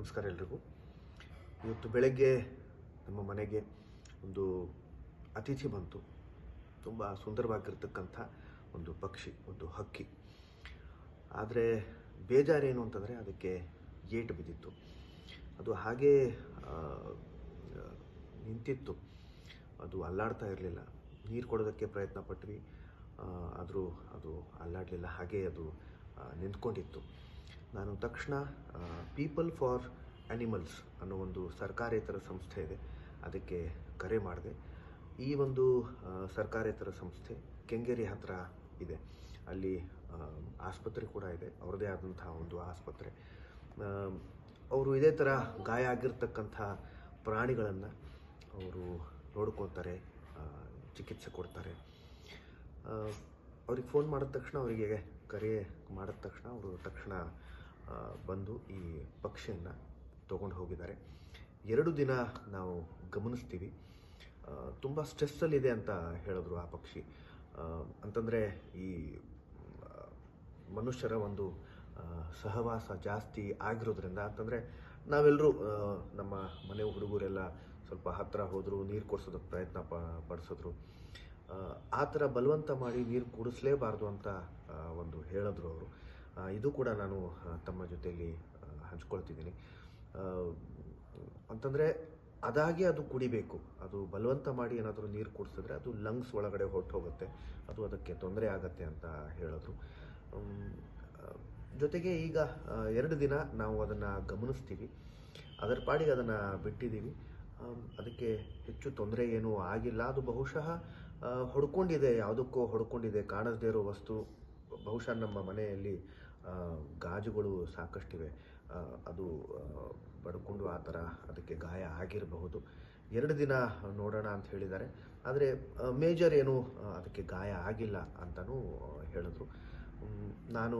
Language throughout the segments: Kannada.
ನಮಸ್ಕಾರ ಎಲ್ರಿಗೂ. ಇವತ್ತು ಬೆಳಗ್ಗೆ ನಮ್ಮ ಮನೆಗೆ ಒಂದು ಅತಿಥಿ ಬಂತು. ತುಂಬ ಸುಂದರವಾಗಿರ್ತಕ್ಕಂಥ ಒಂದು ಪಕ್ಷಿ, ಒಂದು ಹಕ್ಕಿ. ಆದರೆ ಬೇಜಾರೇನು ಅಂತಂದರೆ ಅದಕ್ಕೆ ಏಟು ಬಿದ್ದಿತ್ತು. ಅದು ಹಾಗೇ ನಿಂತಿತ್ತು. ಅದು ಅಲ್ಲಾಡ್ತಾ ಇರಲಿಲ್ಲ. ನೀರು ಕೊಡೋದಕ್ಕೆ ಪ್ರಯತ್ನ ಪಟ್ವಿ ಆದರೂ ಅದು ಅಲ್ಲಾಡಲಿಲ್ಲ. ಹಾಗೆ ಅದು ನಿಂತ್ಕೊಂಡಿತ್ತು. ನಾನು ತಕ್ಷಣ ಪೀಪಲ್ ಫಾರ್ ಆ್ಯನಿಮಲ್ಸ್ ಅನ್ನೋ ಒಂದು ಸರ್ಕಾರೇತರ ಸಂಸ್ಥೆ ಇದೆ. ಅದಕ್ಕೆ ಕರೆ ಮಾಡಿದೆ. ಈ ಒಂದು ಸರ್ಕಾರೇತರ ಸಂಸ್ಥೆ ಕೆಂಗೇರಿ ಹತ್ರ ಇದೆ. ಅಲ್ಲಿ ಆಸ್ಪತ್ರೆ ಕೂಡ ಇದೆ. ಅವ್ರದ್ದೇ ಆದಂತಹ ಒಂದು ಆಸ್ಪತ್ರೆ. ಅವರು ಇದೇ ಥರ ಗಾಯ ಆಗಿರ್ತಕ್ಕಂಥ ಪ್ರಾಣಿಗಳನ್ನು ಅವರು ನೋಡ್ಕೊತಾರೆ ಚಿಕಿತ್ಸೆ ಕೊಡ್ತಾರೆ. ಅವ್ರಿಗೆ ಫೋನ್ ಮಾಡಿದ ತಕ್ಷಣ ಅವರಿಗೆ ಕರೆ ಮಾಡಿದ ತಕ್ಷಣ ಅವರು ತಕ್ಷಣ ಬಂದು ಈ ಪಕ್ಷಿಯನ್ನು ತೊಗೊಂಡು ಹೋಗಿದ್ದಾರೆ. ಎರಡು ದಿನ ನಾವು ಗಮನಿಸ್ತೀವಿ. ತುಂಬ ಸ್ಟ್ರೆಸ್ಸಲ್ಲಿದೆ ಅಂತ ಹೇಳಿದ್ರು ಆ ಪಕ್ಷಿ. ಅಂತಂದರೆ ಈ ಮನುಷ್ಯರ ಒಂದು ಸಹವಾಸ ಜಾಸ್ತಿ ಆಗಿರೋದ್ರಿಂದ ಅಂತಂದರೆ ನಾವೆಲ್ಲರೂ ನಮ್ಮ ಮನೆ ಹುಡುಗರೆಲ್ಲ ಸ್ವಲ್ಪ ಹತ್ತಿರ ಹೋದರು ನೀರು ಕೊಡಿಸೋದಕ್ಕೆ ಪ್ರಯತ್ನ ಪ ಪಡಿಸಿದ್ರು. ಆ, ಥರ ಬಲವಂತ ಮಾಡಿ ನೀರು ಕುಡಿಸ್ಲೇಬಾರ್ದು ಅಂತ ಒಂದು ಹೇಳಿದ್ರು ಅವರು. ಇದು ಕೂಡ ನಾನು ತಮ್ಮ ಜೊತೆಯಲ್ಲಿ ಹಂಚ್ಕೊಳ್ತಿದ್ದೀನಿ. ಅಂತಂದರೆ ಅದಾಗೆ ಅದು ಕುಡಿಬೇಕು. ಅದು ಬಲವಂತ ಮಾಡಿ ಏನಾದರೂ ನೀರು ಕುಡಿಸಿದ್ರೆ ಅದು ಲಂಗ್ಸ್ ಒಳಗಡೆ ಹೊರಟು ಹೋಗುತ್ತೆ. ಅದು ಅದಕ್ಕೆ ತೊಂದರೆ ಆಗತ್ತೆ ಅಂತ ಹೇಳಿದ್ರು. ಜೊತೆಗೆ ಈಗ ಎರಡು ದಿನ ನಾವು ಅದನ್ನು ಗಮನಿಸ್ತೀವಿ. ಅದರ ಪಾಡಿಗೆ ಅದನ್ನು ಬಿಟ್ಟಿದ್ದೀವಿ. ಅದಕ್ಕೆ ಹೆಚ್ಚು ತೊಂದರೆ ಏನೂ ಆಗಿಲ್ಲ. ಅದು ಬಹುಶಃ ಹೊಡ್ಕೊಂಡಿದೆ. ಯಾವುದಕ್ಕೋ ಹೊಡ್ಕೊಂಡಿದೆ. ಕಾಣದೇ ಇರೋ ವಸ್ತು. ಬಹುಶಃ ನಮ್ಮ ಮನೆಯಲ್ಲಿ ಗಾಜುಗಳು ಸಾಕಷ್ಟಿವೆ. ಅದು ಪಡ್ಕೊಂಡು ಆ ಥರ ಅದಕ್ಕೆ ಗಾಯ ಆಗಿರಬಹುದು. ಎರಡು ದಿನ ನೋಡೋಣ ಅಂತ ಹೇಳಿದ್ದಾರೆ. ಆದರೆ ಮೇಜರ್ ಏನು ಅದಕ್ಕೆ ಗಾಯ ಆಗಿಲ್ಲ ಅಂತಲೂ ಹೇಳಿದ್ರು. ನಾನು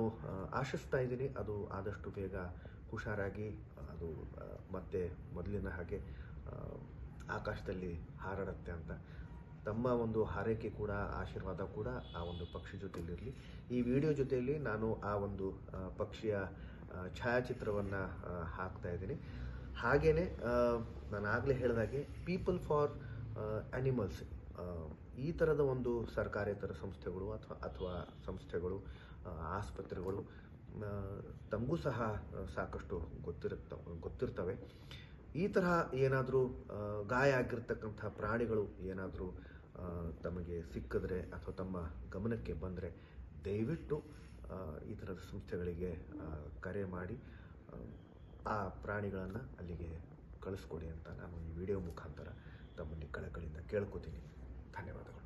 ಆಶಿಸ್ತಾ ಇದ್ದೀನಿ. ಅದು ಆದಷ್ಟು ಬೇಗ ಹುಷಾರಾಗಿ, ಅದು ಮತ್ತೆ ಮೊದಲಿನ ಹಾಗೆ ಆಕಾಶದಲ್ಲಿ ಹಾರಾಡುತ್ತೆ ಅಂತ. ತಮ್ಮ ಒಂದು ಹಾರೈಕೆ ಕೂಡ, ಆಶೀರ್ವಾದ ಕೂಡ ಆ ಒಂದು ಪಕ್ಷಿ ಜೊತೆಯಲ್ಲಿರಲಿ. ಈ ವಿಡಿಯೋ ಜೊತೆಯಲ್ಲಿ ನಾನು ಆ ಒಂದು ಪಕ್ಷಿಯ ಛಾಯಾಚಿತ್ರವನ್ನು ಹಾಕ್ತಾ ಇದ್ದೀನಿ. ಹಾಗೆಯೇ ನಾನು ಆಗಲೇ ಹೇಳಿದಾಗೆ ಪೀಪಲ್ ಫಾರ್ ಆ್ಯನಿಮಲ್ಸ್ ಈ ಥರದ ಒಂದು ಸರ್ಕಾರೇತರ ಸಂಸ್ಥೆಗಳು ಅಥವಾ ಅಥವಾ ಸಂಸ್ಥೆಗಳು ಆಸ್ಪತ್ರೆಗಳು ತಮಗೂ ಸಹ ಸಾಕಷ್ಟು ಗೊತ್ತಿರುತ್ತ, ಗೊತ್ತಿರ್ತವೆ. ಈ ತರಹ ಏನಾದರೂ ಗಾಯ ಆಗಿರ್ತಕ್ಕಂಥ ಪ್ರಾಣಿಗಳು ಏನಾದರೂ ತಮಗೆ ಸಿಕ್ಕಿದ್ರೆ ಅಥವಾ ತಮ್ಮ ಗಮನಕ್ಕೆ ಬಂದರೆ ದಯವಿಟ್ಟು ಈ ಥರದ ಸಂಸ್ಥೆಗಳಿಗೆ ಕರೆ ಮಾಡಿ ಆ, ಪ್ರಾಣಿಗಳನ್ನು ಅಲ್ಲಿಗೆ ಕಳಿಸ್ಕೊಡಿ ಅಂತ ನಾನು ಈ ವಿಡಿಯೋ ಮುಖಾಂತರ ತಮ್ಮಲ್ಲಿ ಕಳಕಳಿಯಿಂದ ಕೇಳ್ಕೊತೀನಿ. ಧನ್ಯವಾದಗಳು.